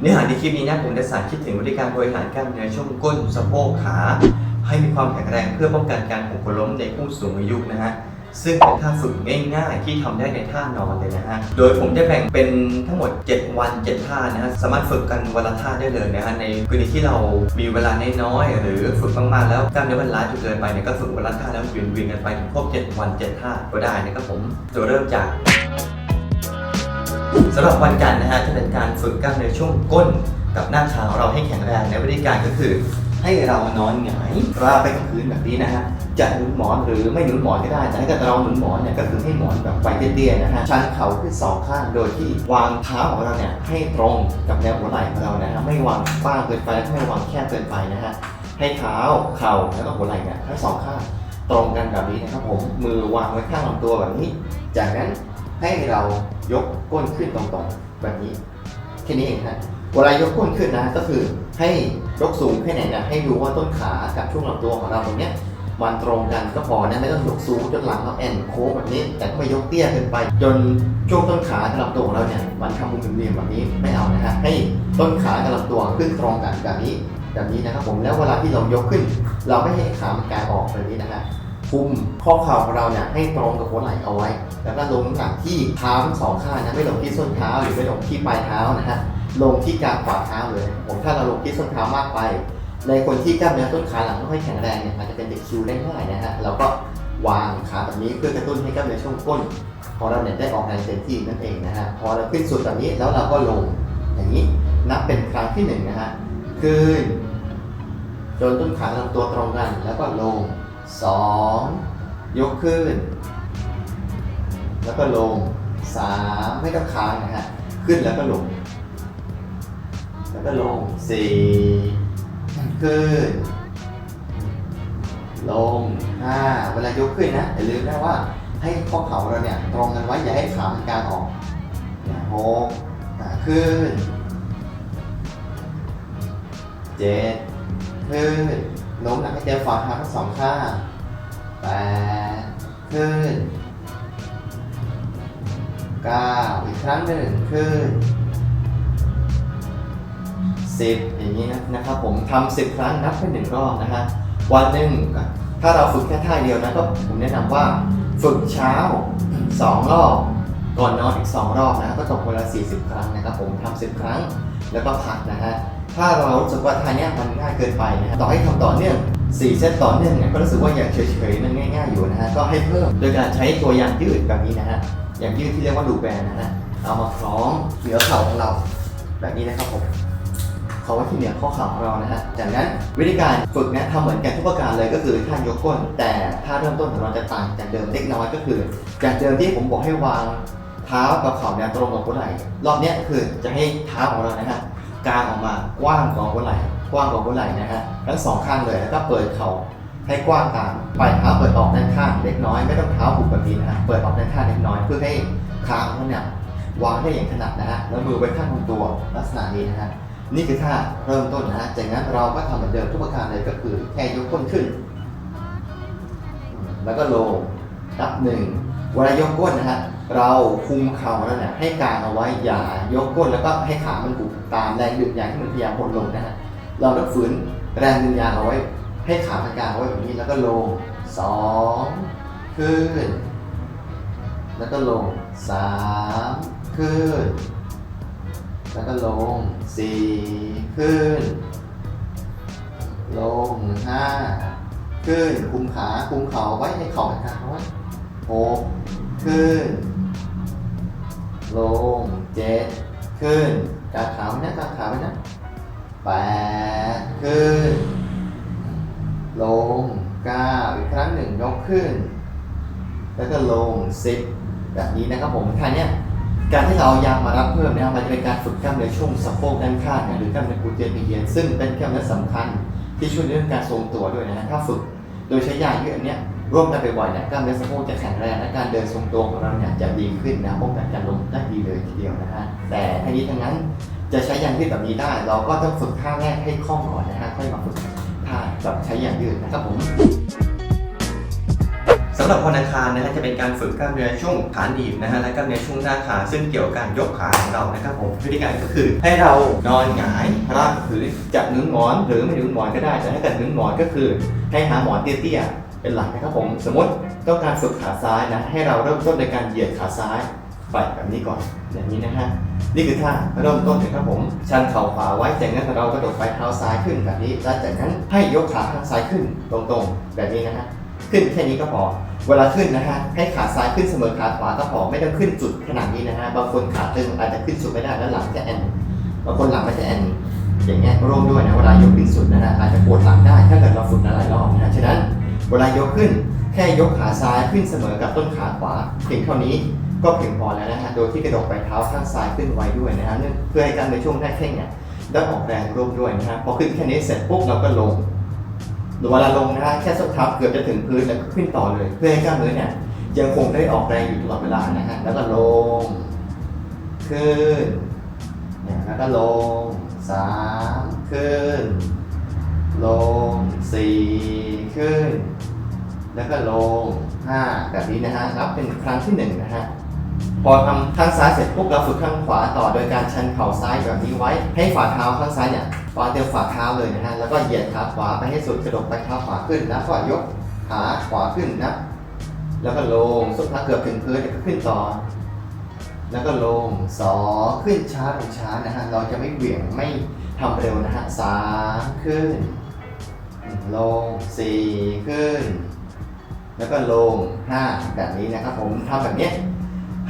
เนื้อหาในคลิปนี้นะผมจะสารคิดถึงวิธีการบริหารกล้ามเนื้อช่วงก้นสะโพกขาให้มีความแข็งแรงเพื่อป้องกันการหกล้มในผู้สูงอายุนะฮะซึ่งเป็นท่าฝึกง่ายๆที่ทำได้ในท่านอนเลยนะฮะ โดยผมได้แบ่งเป็นทั้งหมด 7 วัน 7 ท่านะฮะ สามารถฝึกกันวันละท่าได้เลยนะฮะ ในกรณีที่เรามีเวลาน้อยๆหรือฝึกมากๆแล้วกล้ามเนื้อมันล้าจนเกินไปเนี่ยก็ฝึกวันละท่าแล้วเวียนๆกันไปถึงครบ 7 วัน 7 ท่าก็ได้นะครับผมจะเริ่มจาก สำหรับวันจันทร์นะฮะจะเป็นการฝึกกล้ามเนื้อช่วงก้นกับหน้าขาของเราให้แข็งแรงในวิธีการก็คือ ให้เรานอนหงายราบไปกับพื้นแบบนี้นะฮะจะหนุนหมอนหรือไม่หนุนหมอนก็ได้ แต่ถ้าเกิดเราหนุนหมอนเนี่ยก็คือให้หมอนแบบไว้เตี้ยๆนะฮะชันเข่าขึ้นสองข้างโดยที่วางเท้าของเราเนี่ยให้ตรงกับแนวหัวไหล่ของเรานะฮะไม่วางกว้างเกินไปและไม่วางแคบเกินไปนะฮะให้เท้าเข่าแล้วก็หัวไหล่เนี่ยทั้งสองข้างตรงกันแบบนี้นะครับผมมือวางไว้ข้างลำตัวแบบนี้ จากนั้นให้เรา ยกก้นขึ้นตรงๆ แบบนี้แค่นี้เองนะเวลายกก้นขึ้นนะก็คือให้ยกสูงแค่ไหนนะให้ดูว่าต้นขากับช่วงลำตัวของเราตรงเนี้ยมันตรงกันก็พอนะไม่ต้องยกสูงจนหลังเราแอนโค้งแบบนี้ แต่ก็ไม่ยกเตี้ยเกินไป จนช่วงต้นขากับลำตัวของเราเนี่ยมันทำมุมเหลี่ยมแบบนี้ไม่เอานะฮะให้ต้นขากับลำตัวขึ้นตรงกันแบบนี้แบบนี้นะครับผมแล้วเวลาที่เรายกขึ้น เราไม่ให้ขามันกายออกแบบนี้นะฮะ คุมข้อเข่าของเราเนี่ยให้ตรงกับหัวไหล่เอาไว้ แล้วก็ลงน้ำหนักที่เท้าทั้งสองข้างนะไม่ลงที่ส้นเท้าหรือไม่ลงที่ปลายเท้านะฮะลงที่กลางฝ่าเท้าเลยผมถ้าเราลงที่ส้นเท้ามากไป ในคนที่กล้ามเนื้อต้นขาหลังไม่ค่อยแข็งแรงเนี่ยอาจจะเป็นเด็กคิวได้ง่ายนะฮะเราก็วางขาแบบนี้เพื่อกระตุ้นให้กล้ามเนื้อช่วงก้นของเราเนี่ยได้ออกแรงเต็มที่นั่นเองนะฮะพอเราขึ้นสุดแบบนี้แล้วเราก็ลงอย่างนี้นับเป็นครั้งที่หนึ่งนะฮะขึ้นจนต้นขาลำตัวตรงกันแล้วก็ลง สองยกขึ้น แล้วก็ลงสามไม่ต้องค้างนะฮะ ขึ้นแล้วก็ลง แล้วก็ลงสี่ขึ้น ลงห้าเวลายกขึ้นนะ อย่าลืมนะว่าให้ข้อเข่าเราเนี่ยตรงกันไว้อย่าให้ขามันกางออกหกขึ้นเจ็ดขึ้น โน้มหนักให้เต็มฝ่าเท้าทั้งสองข้างแปดขึ้นเก้าอีกครั้งหนึ่งขึ้นสิบอย่างนี้นะนะครับผมทำสิบครั้งนับเป็นหนึ่งรอบนะฮะวันหนึ่งถ้าเราฝึกแค่ท่าเดียวนะก็ผมแนะนำว่าฝึกเช้าสองรอบ ก่อนนอนอีก 2 รอบนะก็ตกวันละ40 ครั้งนะครับผมทำ10 ครั้งแล้วก็พักนะฮะ ถ้าเรารู้สึกว่าท่าเนี้ยมันง่ายเกินไปนะฮะต่อให้ทำต่อเนื่อง4เซตต่อเนื่องเนี่ยก็รู้สึกว่าอย่างเฉยๆนั่นง่ายๆอยู่นะฮะก็ให้เพิ่มโดยการใช้ตัวยางยืดแบบนี้นะฮะอย่างยืดที่เรียกว่าลูแบนนะฮะเอามาคล้องเหนือเข่าของเรา แบบนี้นะครับผมเขาไว้ที่เหนือข้อเข่าของเรานะฮะจากนั้นวิธีการฝึกเนี่ยทำเหมือนกันทุกประการเลยก็คือท่ายกก้น แต่ท่าเริ่มต้นของเราจะต่างจากเดิมเล็กน้อยก็คือ จากเดิมที่ผมบอกให้วางเท้ากับเข่าเนี่ยตรงกับหัวไหล่รอบนี้คือจะให้เท้าของเรานะฮะ กางออกมากว้างกว่าหัวไหล่กว้างกว่าหัวไหล่นะฮะทั้งสองข้างเลยแล้วก็เปิดเข่าให้กว้างตามปลายเท้าเปิดออกด้านข้างเล็กน้อยไม่ต้องเท้าหุบแบบนี้นะฮะเปิดออกด้านข้างเล็กน้อยเพื่อให้ขาของเราเนี่ยวางได้อย่างถนัดนะฮะแล้วมือไว้ข้างลำตัวลักษณะนี้นะฮะนี่คือท่าเริ่มต้นนะฮะจากนั้นเราก็ทำเหมือนเดิมทุกประการเลยก็คือแค่ยกก้นขึ้น แล้วก็ลงนับหนึ่งเวลายกก้นนะฮะ เราคุมเข่าแล้วเนี่ยให้กางเอาไว้อย่ายกก้นแล้วก็ให้ขามันบุกตามแรงดึงยางที่มันพยายามหดลงนะฮะเราต้องฝืนแรงดึงยางเอาไว้ ให้ขามันกางเอาไว้แบบนี้แล้วก็ลงสองขึ้น แล้วก็ลงสามขึ้น แล้วก็ลงสี่ขึ้น ลงห้าขึ้นคุมขาคุมเข่าไว้ให้เข่ามันกางเอาไว้หกขึ้น ลงเจ็ดขึ้นกางขาไว้นะกางขาไว้นะแปดขึ้น ลงเก้าอีกครั้งหนึ่งยกขึ้น แล้วก็ลงสิบแบบนี้นะครับผมท่าเนี้ยการที่เราเอายางมารับเพิ่มนะครับมันจะเป็นการฝึกกล้ามเนื้อช่วงสะโพกด้านข้างเนี่ยหรือกล้ามเนื้อกูเตียนเยนซึ่งเป็นกล้ามเนื้อสำคัญที่ช่วยเรื่องการทรงตัวด้วยนะถ้าฝึกโดยใช้ยางยืดอันเนี้ย ร่วมกันบ่อยๆเนี่ยกล้ามเนื้อสะโพกจะแข็งแรงและการเดินทรงตัวของเราเนี่ยจะดีขึ้นนะป้องกันการล้มได้ดีเลยทีเดียวนะฮะแต่ทั้งนี้ทั้งนั้นจะใช้ยางยืดแบบนี้ได้ เราก็ต้องฝึกท่าแรกให้คล่องก่อนนะฮะค่อยมาฝึกท่าแบบใช้ยางยืดนะครับผมสำหรับวันอังคารนะฮะจะเป็นการฝึกกล้ามเนื้อช่วงขาหนีบนะฮะและกล้ามเนื้อช่วงหน้าขาซึ่งเกี่ยวกับการยกขาของเรานะครับผมวิธีการก็คือให้เรานอนหงายราบกับพื้นจับนุ้นหมอนหรือไม่นุ้นหมอนก็ได้แต่ถ้าเกิดนุ้นหมอนก็คือให้หาหมอนเตี้ยๆ เป็นหลักนะครับผม สมมติต้องการฝึกขาซ้ายนะ ให้เราเริ่มต้นในการเหยียดขาซ้ายไปแบบนี้ก่อน อย่างนี้นะฮะ นี่คือท่าเริ่มต้นนะครับผม ชันเข่าขวาไว้จากนั้นเรากระโดดไปเท้าซ้ายขึ้นแบบนี้แล้วจากนั้นให้ยกขาข้างซ้ายขึ้นตรงๆ แบบนี้นะฮะ ขึ้นแค่นี้ก็พอ เวลาขึ้นนะฮะ ให้ขาซ้ายขึ้นเสมอขาขวาก็พอ ไม่ต้องขึ้นจุดขนาดนี้นะฮะ บางคนขาตึงอาจจะขึ้นสุดไม่ได้แล้วหลังจะแอน บางคนหลังไมันจะแอนอย่างเงี้ยร่วมด้วยนะเวลายกขึ้นสุดนะฮะอาจจะปวดหลังได้ถ้าเกิดเราฝึกหลายรอบนะฉะนั้น เวลายกขึ้น แค่ยกขาซ้ายขึ้นเสมอกับต้นขาขวาเพียงเท่านี้ก็เพียงพอแล้วนะฮะ โดยที่กระดกไปเท้าข้างซ้ายขึ้นไว้ด้วยนะฮะเนื่องเพื่อให้กล้ารในช่วงหน้าแข้งเนี่ยได้ออกแรงร่วมด้วยนะฮะ พอขึ้นแค่นี้เสร็จปุ๊บเราก็ลงหรือเวลาลงนะฮะแค่ส้นเท้าเกือบจะถึงพื้นแล้วก็ขึ้นต่อเลย เพื่อให้กล้ามเนื้อเนี่ยยังคงได้ออกแรงอยู่ตลอดเวลานะฮะ แล้วก็ลง ขึ้นเนี่ยแล้วก็ลงสามขึ้น ลงสี่ขึ้น แล้วก็ลงห้าแบบนี้นะฮะนับเป็นครั้งที่หนึ่งนะฮะพอทำข้างซ้ายเสร็จปุ๊บเราฝึกข้างขวาต่อโดยการชันเข่าซ้ายแบบนี้ไว้ให้ฝ่าเท้าข้างซ้ายเนี่ยวางเต็มฝ่าเท้าเลยนะฮะแล้วก็เหยียดขาขวาไปให้สุดกระดกไปเท้าขวาขึ้นแล้วก็ยกขาขวาขึ้นนะ แล้วก็ลงสุดท้ายเกือบถึงพื้นแล้วก็ขึ้นต่อแล้วก็ลงสอขึ้นช้าลงช้านะฮะเราจะไม่เหวี่ยงไม่ทำเร็วนะฮะสามขึ้นลงสี่ขึ้น แล้วก็ลงห้าแบบนี้นะครับผมทำแบบนี้ย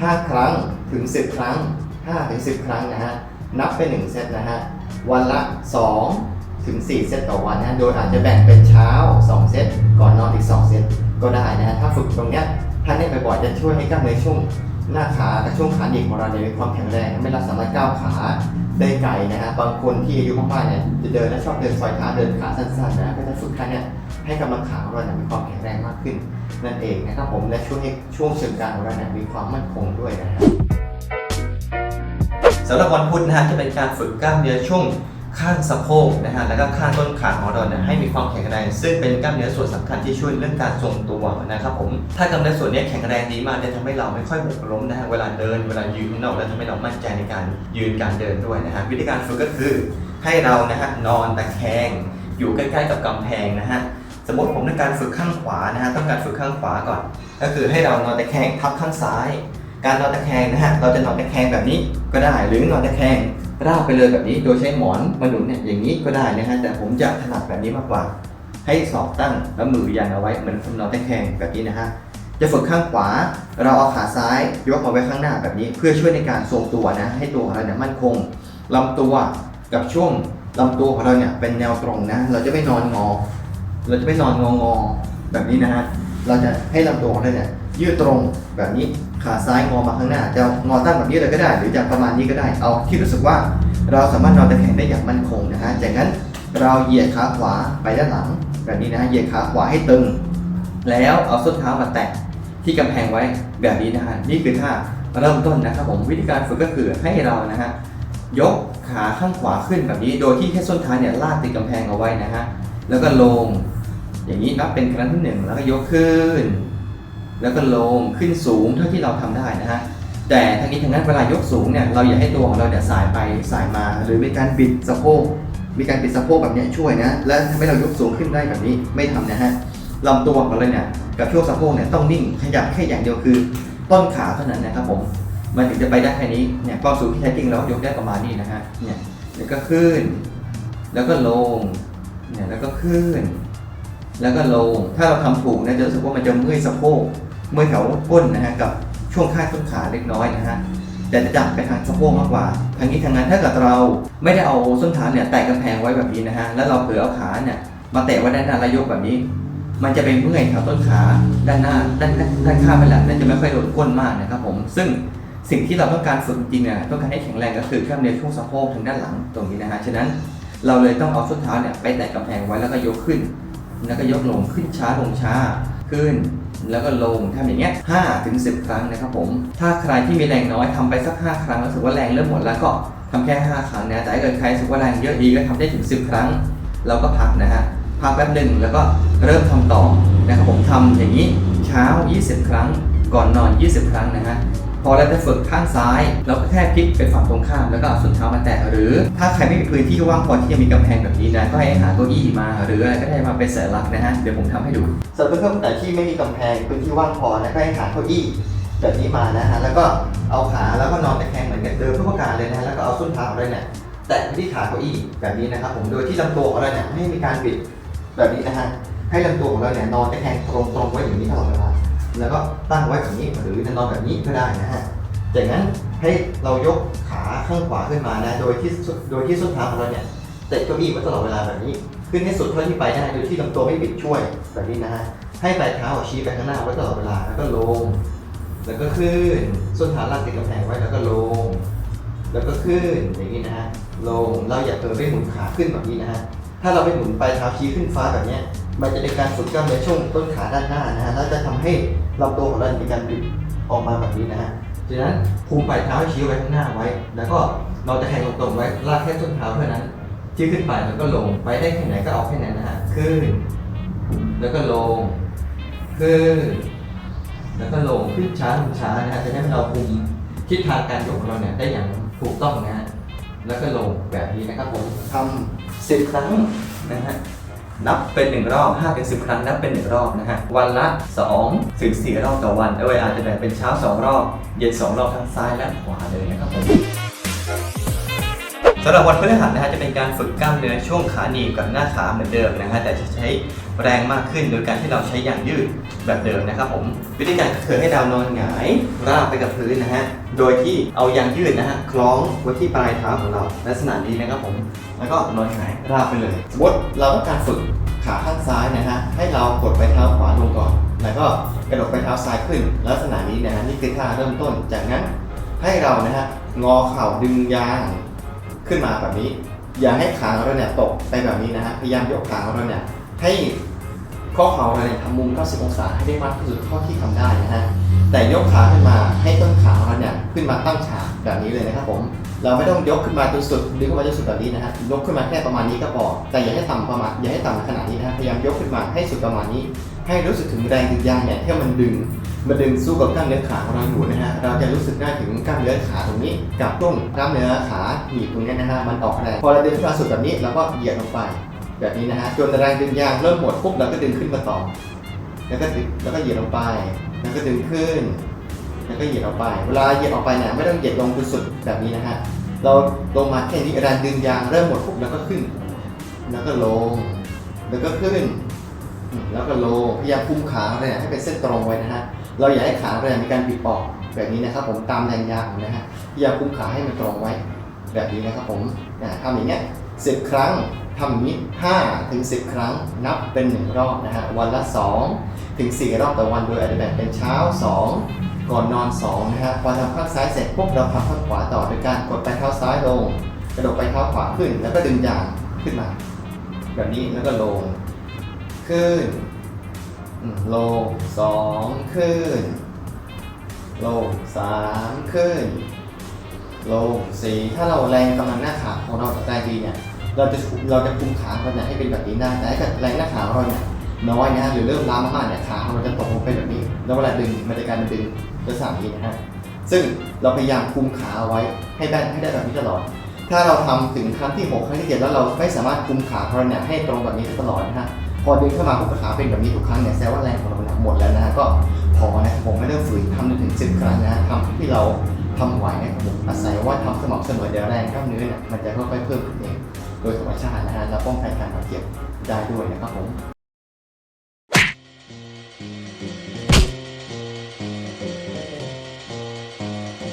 ห้าครั้งถึงสิบครั้งห้าถึงสิบครั้งนะฮะ นับเป็นหนึ่งเซตนะฮะ วันละสองถึงสี่เซตต่อวันนะ โดยอาจจะแบ่งเป็นเช้าสองเซต ก่อนนอนอีกสองเซต ก็ได้นะฮะ ถ้าฝึกตรงเนี้ยถ้านได้บ่อยๆจะช่วยให้กล้ามเนื้อช่วงหน้าขากับช่วงขาหนีบของเราเนี่ยมีความแข็งแรงไม่เราสามารถก้าวขา ได้ไกลนะฮะบางคนที่อายุมากๆเนี่ยจะเดินและชอบเดินซอยเท้าเดินขาสั้นๆนะก็จะฝึกขาเนี่ยให้กำลังขาของเราเนี่ยมีความแข็งแรงมากขึ้น นั่นเองนะครับผมและช่วงให้ช่วงเชิงกรานของเราเนี่ยมีความมั่นคงด้วยนะฮะสำหรับวันพุธนะฮะจะเป็นการฝึกกล้ามเนื้อช่วง ข้างสะโพกนะฮะแล้วก็ข้างต้นขาของเราเนี่ยให้มีความแข็งแรง ซึ่งเป็นกล้ามเนื้อส่วนสำคัญที่ช่วยเรื่องการทรงตัวนะครับผมถ้ากล้ามเนื้อส่วนนี้แข็งแรงดีมากจะทำให้เราไม่ค่อยหกล้มนะฮะเวลาเดินเวลายืนข้างนอกแล้วทำให้เรามั่นใจในการยืนการเดินด้วยนะฮะวิธีการฝึกก็คือให้เรานะฮะนอนตะแคงอยู่ใกล้ๆกับกำแพงนะฮะสมมติผมต้องการฝึกข้างขวานะฮะต้องการฝึกข้างขวาก่อน ก็คือให้เรานอนตะแคงทับข้างซ้าย การนอนตะแคงนะฮะเราจะนอนตะแคงแบบนี้ก็ได้หรือนอนตะแคง ราบไปเลยแบบนี้โดยใช้หมอนมาหนุนเนี่ยอย่างนี้ก็ได้นะฮะแต่ผมจะถนัดแบบนี้มากกว่า ให้ศอกตั้งแล้วมือยันเอาไว้เหมือนคนนอนตะแคงแบบนี้นะฮะจะฝึกข้างขวา เราเอาขาซ้ายยกมาไว้ข้างหน้าแบบนี้ เพื่อช่วยในการทรงตัวนะ ให้ตัวของเราเนี่ยมั่นคงลำตัวกับช่วงลำตัวของเราเนี่ยเป็นแนวตรงนะ เราจะไม่นอนงอ เราจะไม่นอนงองอแบบนี้นะฮะเราจะให้ลำตัวของเราเนี่ยยืดตรงแบบนี้ ขาซ้ายงอมาข้างหน้า จะงอตั้งแบบนี้เลยก็ได้ หรือจะประมาณนี้ก็ได้ เอาที่รู้สึกว่าเราสามารถนอนตะแคงได้อย่างมั่นคงนะฮะ จากนั้นเราเหยียดขาขวาไปด้านหลัง แบบนี้นะฮะเหยียดขาขวาให้ตึง แล้วเอาส้นเท้ามาแตะที่กำแพงไว้แบบนี้นะฮะ นี่คือท่าเริ่มต้นนะครับผม วิธีการฝึกก็คือให้เรานะฮะยกขาข้างขวาขึ้นแบบนี้ โดยที่แค่ส้นเท้าเนี่ยลากติดกำแพงเอาไว้นะฮะ แล้วก็ลง อย่างนี้นับเป็นครั้งที่หนึ่งแล้วก็ยกขึ้น แล้วก็ลงขึ้นสูงเท่าที่เราทำได้นะฮะแต่ทั้งนี้ทั้งนั้นเวลายกสูงเนี่ยเราอย่าให้ตัวของเราเนี่ยสายไปสายมา หรือมีการบิดสะโพกมีการบิดสะโพกแบบนี้ช่วยนะและทำให้เรายกสูงขึ้นได้แบบนี้ไม่ทำนะฮะลำตัวของเราเนี่ยกับช่วงสะโพกเนี่ยต้องนิ่งขยับแค่อย่างเดียวคือต้นขาเท่านั้นนะครับผมมันถึงจะไปได้แค่นี้เนี่ยความสูงที่แท้จริงเรายกได้ประมาณนี้นะฮะเนี่ยแล้วก็ขึ้น แล้วก็ลงเนี่ยแล้วก็ขึ้น แล้วก็ลงถ้าเราทำถูกนะจะรู้สึกว่ามันจะเมื่อยสะโพก มื่อยแถวก้นนะฮะกับช่วงข้างต้นขาเล็กน้อยนะฮะแต่จะจับไปทางสะโพกมากกว่า ทางนี้ทางนั้นถ้าเกิดเราไม่ได้เอาส้นเท้าเนี่ยแตะกำแพงไว้แบบนี้นะฮะแล้วเราเผลอเอาขาเนี่ยมาแตะไว้ด้านหน้าแล้วยกแบบนี้ มันจะเป็นเมื่อยแถวต้นขาด้านหน้าด้านด้านข้างไปแหละนั่นจะไม่ค่อยโดนก้นมากนะครับผมซึ่งสิ่งที่เราต้องการฝึกจริงๆเนี่ยต้องการให้แข็งแรงก็คือกล้ามเนื้อช่วงสะโพกทางด้านหลังตรงนี้นะฮะฉะนั้นเราเลยต้องเอาส้นเท้าเนี่ยไปแตะกำแพงไว้แล้วก็ยกขึ้น แล้วก็ยกลงขึ้นช้าลงช้า ขึ้น แล้วก็ลงทำอย่างเงี้ย5ถึง10ครั้งนะครับผม ถ้าใครที่มีแรงน้อยทำไปสัก 5 ครั้งรู้สึกว่าแรงเริ่มหมดแล้วก็ทำแค่ 5 ครั้งนะแต่ถ้าเกิดใครรู้สึกว่าแรงเยอะดีก็ทำได้ถึง 10 ครั้ง เราก็พักนะฮะพักแป๊บหนึ่งแล้วก็เริ่มทำต่อนะครับผมทำอย่างนี้เช้าท้า 20 ครั้ง ก่อนนอน 20 ครั้งนะฮะ พอเราจะฝึกข้างซ้าย เราก็แค่พลิกไปฝั่งตรงข้ามแล้วก็เอาส้นเท้ามาแตะหรือ ถ้าใครไม่มีพื้นที่ว่างพอที่จะมีกำแพงแบบนี้นะก็ให้หาเก้าอี้มา หรืออะไรก็ได้มาเป็นสัญลักษณ์นะฮะเดี๋ยวผมทำให้ดูสำหรับเพื่อนๆแต่ที่ไม่มีกำแพงพื้นที่ว่างพอนะก็ให้หาเก้าอี้แบบนี้มานะฮะแล้วก็เอาขาแล้วก็นอนตะแคงเหมือนกันเดิมเพื่อประการเลยนะฮะแล้วก็เอาส้นเท้าองเราเนี่ยแตะที่ขาเก้าอี้แบบนี้นะครับผมโดยที่ลำตัวของเราเนี่ยไม่ให้มีการบิดแบบนี้นะฮะให้ลำตัวของเราเนี่ยนอนตะแคงตรงๆไว้อย่างนี้ตลอดเวลา แล้วก็ตั้งไว้แบบนี้หรือจะนอนแบบนี้ก็ได้นะฮะจากนั้นให้เรายกขาข้างขวาขึ้นมานะโดยที่โดยที่ส้นเท้าของเราเนี่ยเตะเก้าอี้ไว้ตลอดเวลาแบบนี้ ขึ้นให้สุดเท่าที่ไปได้โดยที่ลำตัวไม่บิดช่วยแบบนี้นะฮะให้ปลายเท้าชี้ไปข้างหน้าไว้ตลอดเวลาแล้วก็ลง แล้วก็ขึ้นส้นเท้าลากติดกำแพงไว้แล้วก็ลง แล้วก็ขึ้นอย่างนี้นะฮะลงเราอย่าเผลอไปหมุนขาขึ้นแบบนี้นะฮะถ้าเราไปหมุนปลายเท้าชี้ขึ้นฟ้าแบบนี้ มันจะเป็นการฝึกกล้ามเนื้อช่วงต้นขาด้านหน้านะฮะแล้วจะทำให้ลำตัวของเรามีการบิดออกมาแบบนี้นะฮะจากนั้นภูมิปลายเท้าชี้ไว้ข้างหน้าไว้ แล้วก็เราจะแทงตรงๆไว้ลากแค่ส้นเท้าเท่านั้นที่ขึ้นไปแล้วก็ลงไปได้แค่ไหนก็เอาแค่นั้นนะฮะขึ้น แล้วก็ลงขึ้นแล้วก็ลงขึ้นช้าลงช้านะฮะจะได้ให้เราคุมทิศทางการยกของเราเนี่ยได้อย่างถูกต้องนะฮะแล้วก็ลงแบบนี้นะครับผมทำสิบครั้งนะฮะ นับเป็นหนึ่งรอบ5ถึง10 ครั้งนับเป็นหนึ่งรอบนะฮะ วันละ 2 ถึง 4 รอบต่อวันเอาไว้อาจจะแบ่งเป็นเช้า 2 รอบ เย็น 2 รอบทั้งซ้ายและขวาเลยนะครับผม สำหรับวันพฤหัสนะฮะจะเป็นการฝึกกล้ามเนื้อช่วงขาหนีบกับหน้าขาเหมือนเดิมนะฮะแต่จะใช้แรงมากขึ้นโดยการที่เราใช้ยางยืดแบบเดิมนะครับผมวิธีการคือให้เรานอนหงายราบไปกับพื้นนะฮะโดยที่เอายางยืดนะฮะคล้องไว้ที่ปลายเท้าของเราลักษณะนี้นะครับผมแล้วก็นอนหงายราบไปเลยสมมติเราต้องการฝึกขาข้างซ้ายนะฮะให้เรากดไปเท้าขวาลงก่อน แล้วก็กระดกไปเท้าซ้ายขึ้น ลักษณะนี้นะฮะนี่คือท่าเริ่มต้นจากนั้นให้เรานะฮะงอเข่าดึงยาง ขึ้นมาแบบนี้ อย่าให้ขาเราเนี่ยตกไปแบบนี้นะฮะพยายามยกขาเราเนี่ยให้ข้อเข่าเราเนี่ยทำมุม 90 องศาให้ได้มากที่สุดเท่าที่ทำได้นะฮะแต่ยกขาขึ้นมาให้ต้นขาเราเนี่ยขึ้นมาตั้งฉากแบบนี้เลยนะครับผมเราไม่ต้องยกขึ้นมาจนสุดดึงขึ้นมาจนสุดแบบนี้นะฮะยกขึ้นมาแค่ประมาณนี้ก็พอแต่อย่าให้ต่ำประมาณอย่าให้ต่ำขนาดนี้นะฮะพยายามยกขึ้นมาให้สุดประมาณนี้ ให้รู้สึกถึงแรงดึงยางเนี่ยที่มันดึง มันดึงสู้กับกล้ามเนื้อขาของเราอยู่นะฮะเราจะรู้สึกได้ถึงกล้ามเนื้อขาตรงนี้ กับต้นกล้ามเนื้อขาหนีบตรงนี้นะฮะมันออกแรงพอเราดึงขึ้นมาสุดแบบนี้เราก็เหยียดลงไป แบบนี้นะฮะจนแรงดึงยางเริ่มหมดปุ๊บเราก็ดึงขึ้นมาต่อ แล้วก็ดึงแล้วก็เหยียดลงไป แล้วก็ดึงขึ้น แล้วก็เหยียดออกไป เวลาเหยียดออกไปเนี่ยไม่ต้องเหยียดลงจนสุดแบบนี้นะฮะเราลงมาแค่นี้แรงดึงยางเริ่มหมดปุ๊บแล้วก็ขึ้น แล้วก็ลง แล้วก็ขึ้น แล้วก็โลพยายามคุมขาเราเนี่ยให้เป็นเส้นตรงไว้นะฮะเราอย่าให้ขาเราเนี่ยมีการบิดออกแบบนี้นะครับผมตามแรงยางนะฮะพยายามคุมขาให้มันตรงไว้ แบบนี้นะครับผมทำอย่างเงี้ยสิบครั้งทำอย่างนี้ห้าถึงสิบครั้งนับเป็นหนึ่งรอบนะฮะวันละสองถึงสี่รอบต่อวันโดยอาจจะแบ่งเป็นเช้าสองก่อนนอน2นะฮะพอทำข้างซ้ายเสร็จปุ๊บเราทำข้างขวาต่อโดยการกดไปเท้าซ้ายลง กระดกไปเท้าขวาขึ้น แล้วก็ดึงยางขึ้นมา แบบนี้แล้วก็ลง ขึ้นอืมลงสองขึ้นลงสามขึ้นลงสี่ถ้าเราแรงกำลังหน้าขาของเราแรงดีเนี่ย เราจะเราจะคุมขาเราเนี่ยให้เป็นแบบนี้ได้ แต่ถ้าเกิดแรงหน้าขาของเราเนี่ยน้อยนะฮะหรือเริ่มล้ามากๆเนี่ยขาของเราจะตกลงไปแบบนี้ แล้วเวลาดึงมันจะกลายเป็นดึงลักษณะนี้นะฮะซึ่งเราพยายามคุมขาเอาไว้ให้ได้ให้ได้แบบนี้ตลอด ถ้าเราทำถึงครั้งที่ 6 ครั้งที่ 7 แล้วเราไม่สามารถคุมขาของเราเนี่ยให้ตรงแบบนี้ได้ตลอดนะฮะ พอดึงเข้ามาปุ๊บขาเป็นแบบนี้ทุกครั้งเนี่ยแสดงว่าแรงของเราหมดแล้วนะฮะก็พอนะผมไม่ต้องฝืนทำจนถึงสิบครั้งนะฮะทำที่เราทำไหวนะครับผมอาศัยว่าทำสม่ำเสมอเดี๋ยวแรงกล้ามเนื้อเนี่ยมันจะค่อยๆเพิ่มขึ้นเองโดยธรรมชาตินะฮะและป้องกันการบาดเจ็บได้ด้วยนะครับผม